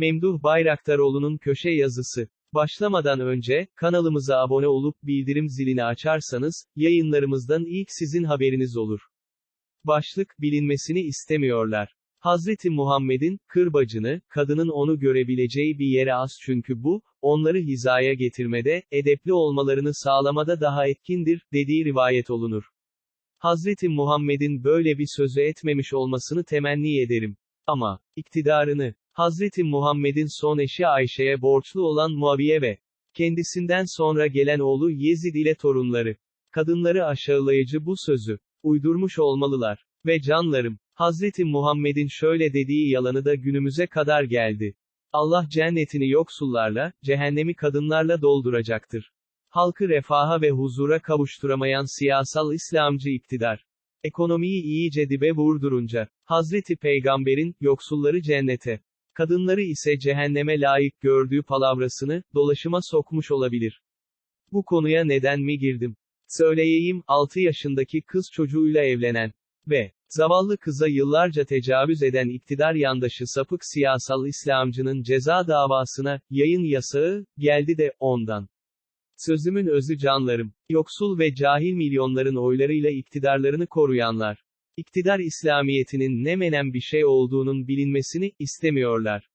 Memduh Bayraktaroğlu'nun köşe yazısı. Başlamadan önce, kanalımıza abone olup bildirim zilini açarsanız, yayınlarımızdan ilk sizin haberiniz olur. Başlık, bilinmesini istemiyorlar. Hazreti Muhammed'in, kırbacını, kadının onu görebileceği bir yere az çünkü bu, onları hizaya getirmede, edepli olmalarını sağlamada daha etkindir, dediği rivayet olunur. Hazreti Muhammed'in böyle bir sözü etmemiş olmasını temenni ederim. Ama, iktidarını, Hazreti Muhammed'in son eşi Ayşe'ye borçlu olan Muaviye ve kendisinden sonra gelen oğlu Yezid ile torunları, kadınları aşağılayıcı bu sözü, uydurmuş olmalılar. Ve canlarım, Hazreti Muhammed'in şöyle dediği yalanı da günümüze kadar geldi. Allah cennetini yoksullarla, cehennemi kadınlarla dolduracaktır. Halkı refaha ve huzura kavuşturamayan siyasal İslamcı iktidar. Ekonomiyi iyice dibe vurdurunca, Hazreti Peygamber'in, yoksulları cennete, kadınları ise cehenneme layık gördüğü palavrasını, dolaşıma sokmuş olabilir. Bu konuya neden mi girdim? Söyleyeyim, 6 yaşındaki kız çocuğuyla evlenen ve zavallı kıza yıllarca tecavüz eden iktidar yandaşı sapık siyasal İslamcının ceza davasına, yayın yasağı, geldi de, ondan. Sözümün özü canlarım, yoksul ve cahil milyonların oylarıyla iktidarlarını koruyanlar. İktidar İslamiyetinin ne menen bir şey olduğunun bilinmesini istemiyorlar.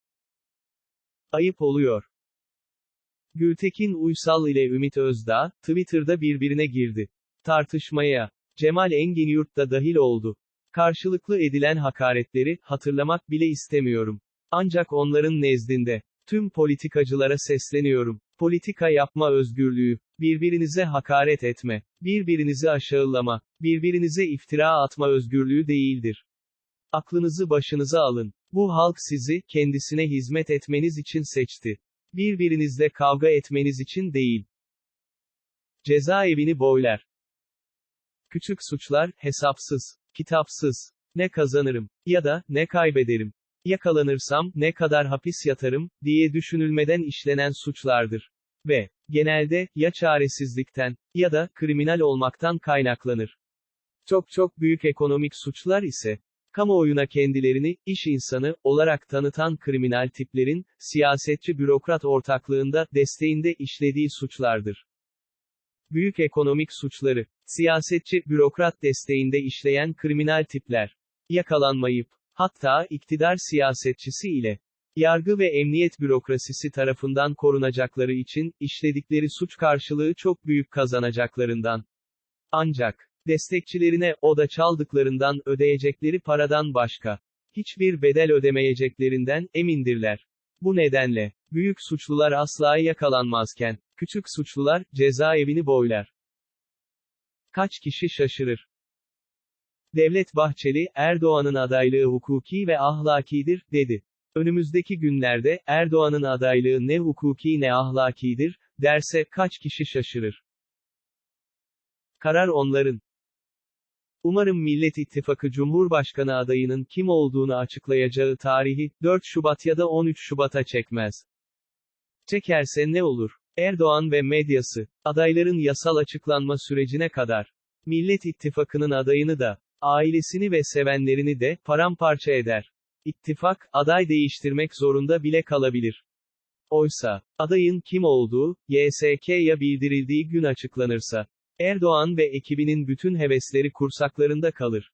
Ayıp oluyor. Gültekin Uysal ile Ümit Özdağ, Twitter'da birbirine girdi. Tartışmaya, Cemal Enginyurt da dahil oldu. Karşılıklı edilen hakaretleri, hatırlamak bile istemiyorum. Ancak onların nezdinde, tüm politikacılara sesleniyorum. Politika yapma özgürlüğü, birbirinize hakaret etme, birbirinizi aşağılama, birbirinize iftira atma özgürlüğü değildir. Aklınızı başınıza alın. Bu halk sizi, kendisine hizmet etmeniz için seçti. Birbirinizle kavga etmeniz için değil. Cezaevini boylar. Küçük suçlar, hesapsız, kitapsız. Ne kazanırım, ya da, ne kaybederim. Yakalanırsam, ne kadar hapis yatarım, diye düşünülmeden işlenen suçlardır. Ve, genelde, ya çaresizlikten, ya da, kriminal olmaktan kaynaklanır. Çok çok büyük ekonomik suçlar ise, kamuoyuna kendilerini, iş insanı, olarak tanıtan kriminal tiplerin, siyasetçi bürokrat ortaklığında, desteğinde işlediği suçlardır. Büyük ekonomik suçları, siyasetçi, bürokrat desteğinde işleyen kriminal tipler, yakalanmayıp, hatta iktidar siyasetçisi ile, yargı ve emniyet bürokrasisi tarafından korunacakları için, işledikleri suç karşılığı çok büyük kazanacaklarından. Ancak, destekçilerine, o da çaldıklarından ödeyecekleri paradan başka, hiçbir bedel ödemeyeceklerinden, emindirler. Bu nedenle, büyük suçlular asla yakalanmazken, küçük suçlular, cezaevini boylar. Kaç kişi şaşırır? Devlet Bahçeli, Erdoğan'ın adaylığı hukuki ve ahlakidir, dedi. Önümüzdeki günlerde, Erdoğan'ın adaylığı ne hukuki ne ahlakidir, derse, kaç kişi şaşırır. Karar onların. Umarım Millet İttifakı Cumhurbaşkanı adayının kim olduğunu açıklayacağı tarihi, 4 Şubat ya da 13 Şubat'a çekmez. Çekerse ne olur? Erdoğan ve medyası, adayların yasal açıklanma sürecine kadar, Millet İttifakı'nın adayını da, ailesini ve sevenlerini de, paramparça eder. İttifak, aday değiştirmek zorunda bile kalabilir. Oysa, adayın kim olduğu, YSK'ya bildirildiği gün açıklanırsa, Erdoğan ve ekibinin bütün hevesleri kursaklarında kalır.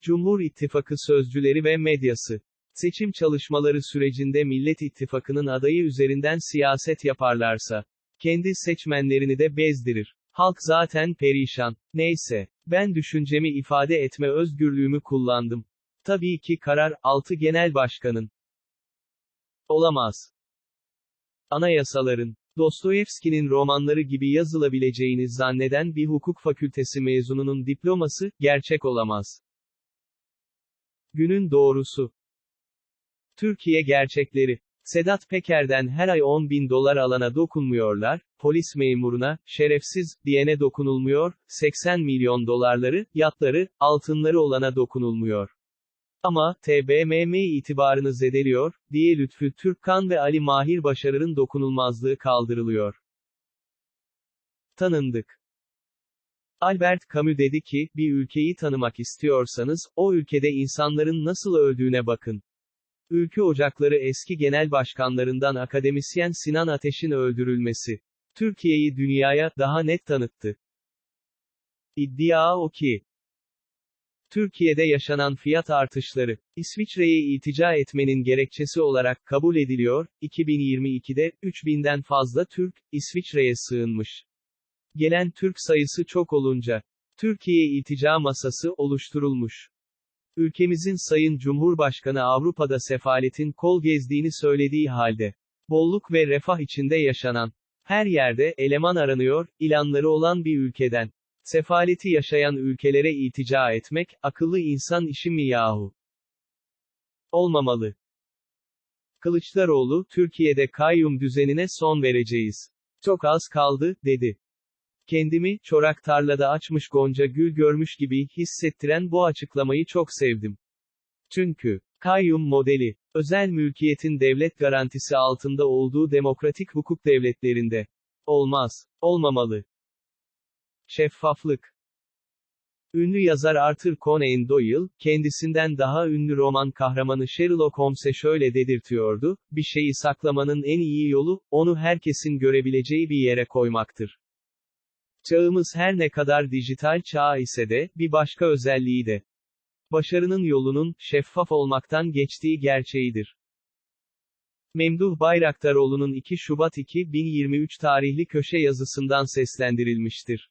Cumhur İttifakı sözcüleri ve medyası, seçim çalışmaları sürecinde Millet İttifakı'nın adayı üzerinden siyaset yaparlarsa, kendi seçmenlerini de bezdirir. Halk zaten perişan. Neyse, ben düşüncemi ifade etme özgürlüğümü kullandım. Tabii ki karar, 6 genel başkanın. Olamaz. Anayasaların, Dostoyevski'nin romanları gibi yazılabileceğini zanneden bir hukuk fakültesi mezununun diploması, gerçek olamaz. Günün doğrusu. Türkiye gerçekleri. Sedat Peker'den her ay 10 bin dolar alana dokunmuyorlar, polis memuruna, şerefsiz, diyene dokunulmuyor, 80 milyon dolarları, yatları, altınları olana dokunulmuyor. Ama, TBMM itibarını zedeliyor, diye Lütfü Türkkan ve Ali Mahir Başarır'ın dokunulmazlığı kaldırılıyor. Tanındık. Albert Camus dedi ki, bir ülkeyi tanımak istiyorsanız, o ülkede insanların nasıl öldüğüne bakın. Ülke Ocakları eski genel başkanlarından akademisyen Sinan Ateş'in öldürülmesi. Türkiye'yi dünyaya daha net tanıttı. İddia o ki, Türkiye'de yaşanan fiyat artışları, İsviçre'ye iltica etmenin gerekçesi olarak kabul ediliyor, 2022'de, 3000'den fazla Türk, İsviçre'ye sığınmış. Gelen Türk sayısı çok olunca, Türkiye iltica masası oluşturulmuş. Ülkemizin Sayın Cumhurbaşkanı Avrupa'da sefaletin kol gezdiğini söylediği halde, bolluk ve refah içinde yaşanan, her yerde eleman aranıyor, ilanları olan bir ülkeden, sefaleti yaşayan ülkelere iltica etmek, akıllı insan işi mi yahu? Olmamalı. Kılıçdaroğlu, Türkiye'de kayyum düzenine son vereceğiz. Çok az kaldı, dedi. Kendimi, çorak tarlada açmış gonca gül görmüş gibi hissettiren bu açıklamayı çok sevdim. Çünkü, kayyum modeli, özel mülkiyetin devlet garantisi altında olduğu demokratik hukuk devletlerinde, olmaz, olmamalı. Şeffaflık Ünlü yazar Arthur Conan Doyle, kendisinden daha ünlü roman kahramanı Sherlock Holmes'e şöyle dedirtiyordu, bir şeyi saklamanın en iyi yolu, onu herkesin görebileceği bir yere koymaktır. Çağımız her ne kadar dijital çağ ise de, bir başka özelliği de. Başarının yolunun, şeffaf olmaktan geçtiği gerçeğidir. Memduh Bayraktaroğlu'nun 2 Şubat 2023 tarihli köşe yazısından seslendirilmiştir.